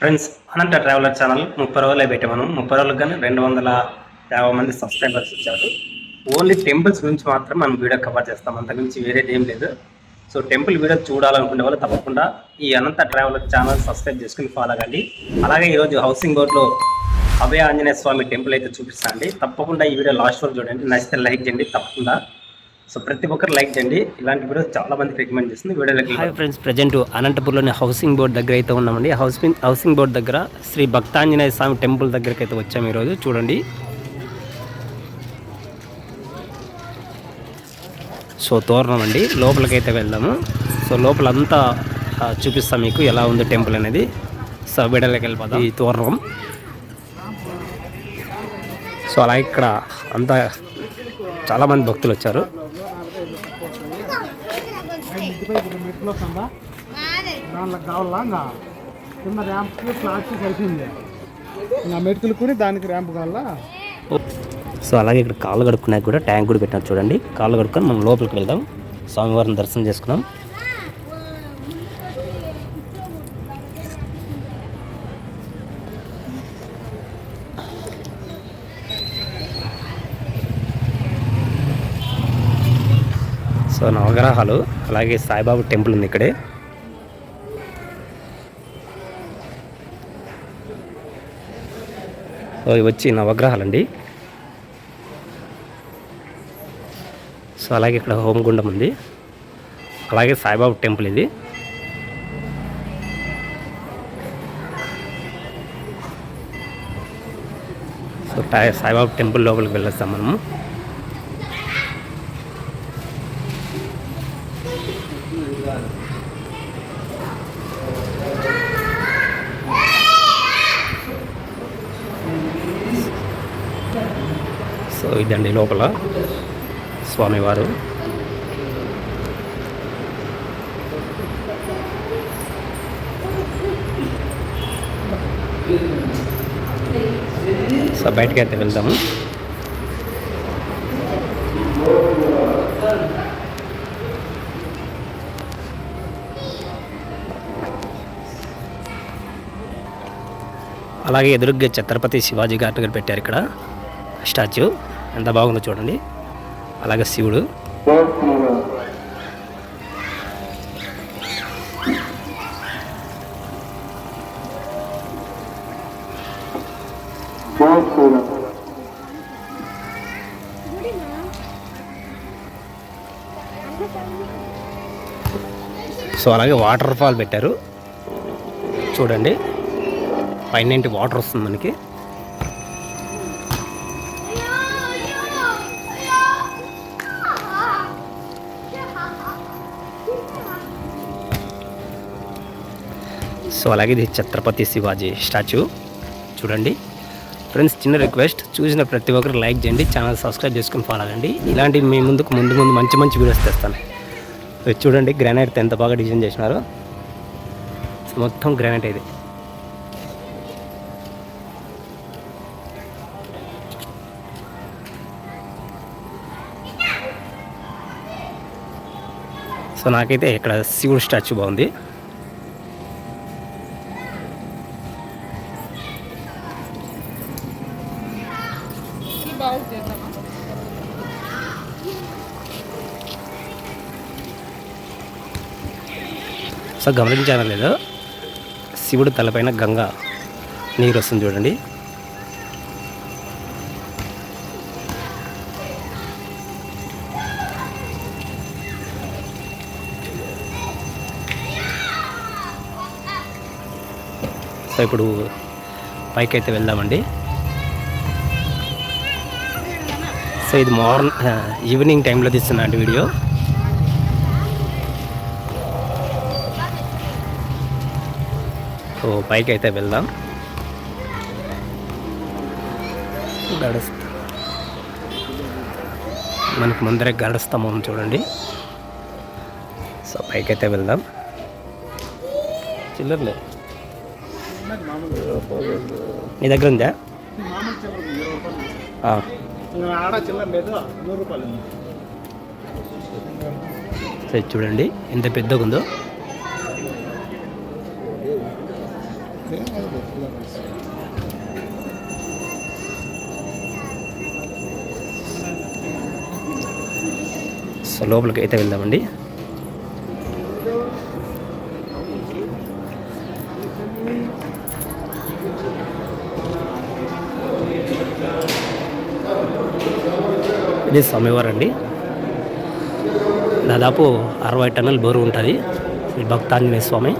Friends అనంత traveller channel ముప్పై రోజులే పెట్టాము ముప్పై రోజులకు కానీ రెండు వందల యాభై మంది సబ్స్క్రైబర్స్ వచ్చారు ఓన్లీ టెంపుల్స్ గురించి మాత్రం మనం వీడియో కవర్ చేస్తాం. అంతకుమించి వేరేది ఏం లేదు. సో టెంపుల్ వీడియో చూడాలనుకునే వాళ్ళు తప్పకుండా ఈ అనంత ట్రావెలర్ ఛానల్ సబ్స్క్రైబ్ చేసుకుని ఫాలో అవ్వండి అలాగే ఈరోజు హౌసింగ్ బోర్డ్లో అభయ ఆంజనేయ స్వామి టెంపుల్ అయితే చూపిస్తాండి తప్పకుండా ఈ వీడియో లాస్ట్ వరకు చూడండి. నచ్చితే లైక్ చేయండి. తప్పకుండా సో ప్రతి ఒక్కరు లైక్ చేయండి. ఇలాంటి వీడియోస్ చాలా మందికి రికమెండ్ చేస్తుంది. వీడియోలకి హాయ్ ఫ్రెండ్స్ ప్రజెంట్ అనంతపురంలోని హౌసింగ్ బోర్డ్ దగ్గర అయితే ఉన్నామండి. హౌసింగ్ హౌసింగ్ బోర్డ్ దగ్గర శ్రీ భక్తాంజనేయ స్వామి టెంపుల్ దగ్గరికి అయితే వచ్చాము ఈరోజు. చూడండి. సో తోరణం అండి. లోపలికైతే వెళ్దాము. సో లోపలంతా చూపిస్తాం మీకు ఎలా ఉంది టెంపుల్ అనేది. సో వీడియోలోకి వెళ్ళిపోతాం ఈ తోరణం. సో అలాగే ఇక్కడ అంతా చాలామంది భక్తులు వచ్చారు. మెట్లో కింద దాంట్లో కావాలా? ఇంకా కింద ర్యాంప్కి ప్లాస్టిక్ అయిపోయింది ఇంకా మెటుకులు కూడా దానికి ర్యాంప్ కావాలా? సో అలాగే ఇక్కడ కాళ్ళు కడుక్కున్నాక కూడా ట్యాంక్ కూడా పెట్టినారు చూడండి. కాళ్ళు కడుక్కొని మనం లోపలికి వెళ్దాం. స్వామివారిని దర్శనం చేసుకున్నాం. సో నవగ్రహాలు అలాగే సాయిబాబా టెంపుల్ ఉంది ఇక్కడే. సో ఇవి వచ్చి నవగ్రహాలండి సో అలాగే ఇక్కడ హోమగుండం ఉంది. అలాగే సాయిబాబు టెంపుల్ ఇది. సో సాయిబాబు టెంపుల్ లోపలికి వెళ్ళొస్తాం మనము. సో ఇదండి లోపల స్వామివారు. సో బయటకి అయితే వెళ్దాము. అలాగే ఎదురుగ్గా ఛత్రపతి శివాజీ గారు పెట్టారు ఇక్కడ స్టాచ్యూ. ఎంత బాగుందో చూడండి. అలాగే శివుడు. సో అలాగే వాటర్ ఫాల్ పెట్టారు. చూడండి. పైన వాటర్ వస్తుంది మనకి. సో అలాగే ఇది ఛత్రపతి శివాజీ స్టాచ్యూ. చూడండి. ఫ్రెండ్స్ చిన్న రిక్వెస్ట్ చూసిన ప్రతి ఒక్కరు లైక్ చేయండి ఛానల్ సబ్స్క్రైబ్ చేసుకొని ఫాలో అవ్వండి ఇలాంటి మీ ముందుకు ముందు ముందు మంచి మంచి వీడియోస్ తెస్తాను. చూడండి గ్రానైట్ ఎంత బాగా డిజైన్ చేసినారో. మొత్తం గ్రానైట్ ఇది. సో నాకైతే ఇక్కడ శివుడు స్టాచ్యూ బాగుంది. సో గమనించాను లేదు? శివుడు తలపైన గంగ నీరు వస్తుంది చూడండి. సో ఇప్పుడు పైకి అయితే వెళ్దామండి. సో ఇది మార్నింగ్ ఈవినింగ్ టైంలో తీస్తున్నా అండి వీడియో. సో పైకి అయితే వెళ్దాం. గడుస్తా. మనకు ముందరే గడస్తంభం చూడండి. సో పైకి అయితే వెళ్దాం. చిల్లర్లే. నీ దగ్గర ఉందా? సరే ఆడ నూరు రూపాయలు చూడండి ఎంత పెద్దగా ఉందో. సో లోపలికి అయితే వెళ్దామండి. ఇది స్వామివారండి దాదాపు అరవై టన్నుల బరువు ఉంటుంది. శ్రీ భక్తాంజనేయ స్వామి.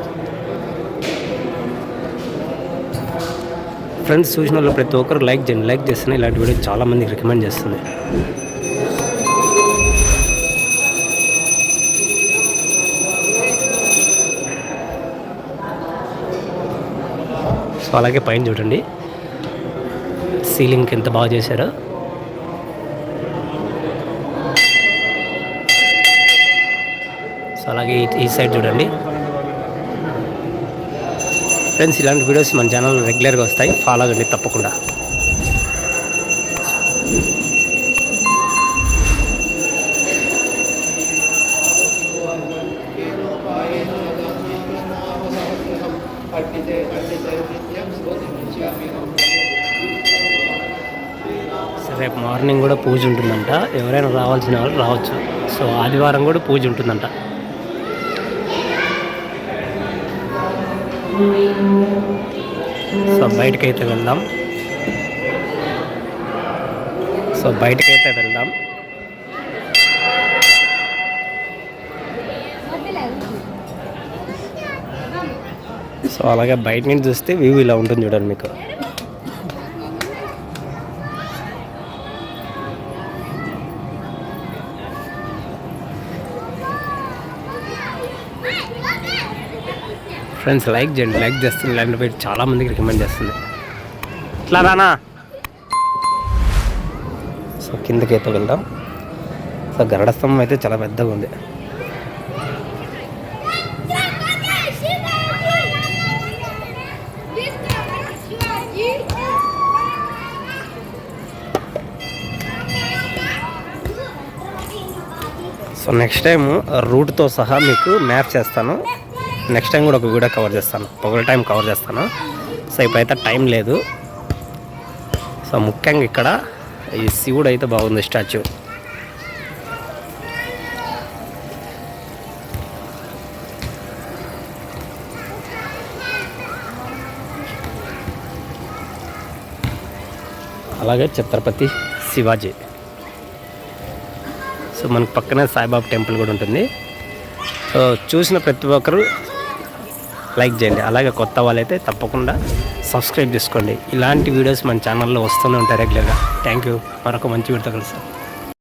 ఫ్రెండ్స్ చూసిన వాళ్ళు ప్రతి ఒక్కరు లైక్ చేయండి. లైక్ చేస్తేనే ఇలాంటి వీడియో చాలామందికి రికమెండ్ చేస్తుంది. సో అలాగే పైన చూడండి. సీలింగ్కి ఎంత బాగా చేశారో. సో అలాగే ఈ- సైడ్ చూడండి. ఫ్రెండ్స్ ఇలాంటి వీడియోస్ మన ఛానల్ రెగ్యులర్గా వస్తాయి. ఫాలో అవ్వండి తప్పకుండా. రేపు మార్నింగ్ కూడా పూజ ఉంటుందంట. ఎవరైనా రావాల్సిన వాళ్ళు రావచ్చు. సో ఆదివారం కూడా పూజ ఉంటుందంట. సో బయటకైతే వెళ్దాం. సో బయటకైతే వెళ్దాం. సో అలాగే బయట నుంచి చూస్తే వ్యూ ఇలా ఉంటుంది చూడండి మీకు. ఫ్రెండ్స్ లైక్ చేయండి లైక్ చేస్తుంది ఇలాంటి బయట చాలా మందికి రికమెండ్ చేస్తుంది. ఇట్లా రానా? సో కిందకి అయితే వెళ్దాం. సో గరడ స్తంభం అయితే చాలా పెద్దగా ఉంది. సో నెక్స్ట్ టైం రూట్తో సహా మీకు మ్యాప్ చేస్తాను. నెక్స్ట్ టైం కూడా ఒక వీడియో కవర్ చేస్తాను. ఒక టైం కవర్ చేస్తాను. సో ఇప్పుడైతే టైం లేదు. సో ముఖ్యంగా ఇక్కడ ఈ శివుడు అయితే బాగుంది స్టాచ్యూ. అలాగే ఛత్రపతి శివాజీ. సో మనకు పక్కనే సాయిబాబా టెంపుల్ కూడా ఉంటుంది. సో చూసిన ప్రతి ఒక్కరు లైక్ చేయండి. అలాగే కొత్త వాళ్ళైతే తప్పకుండా సబ్స్క్రైబ్ చేసుకోండి. ఇలాంటి వీడియోస్ మన ఛానల్లో వస్తూనే ఉంటాయి రెగ్యులర్గా. థ్యాంక్ యూ మరొక మంచి వీడితో కలుస్తాం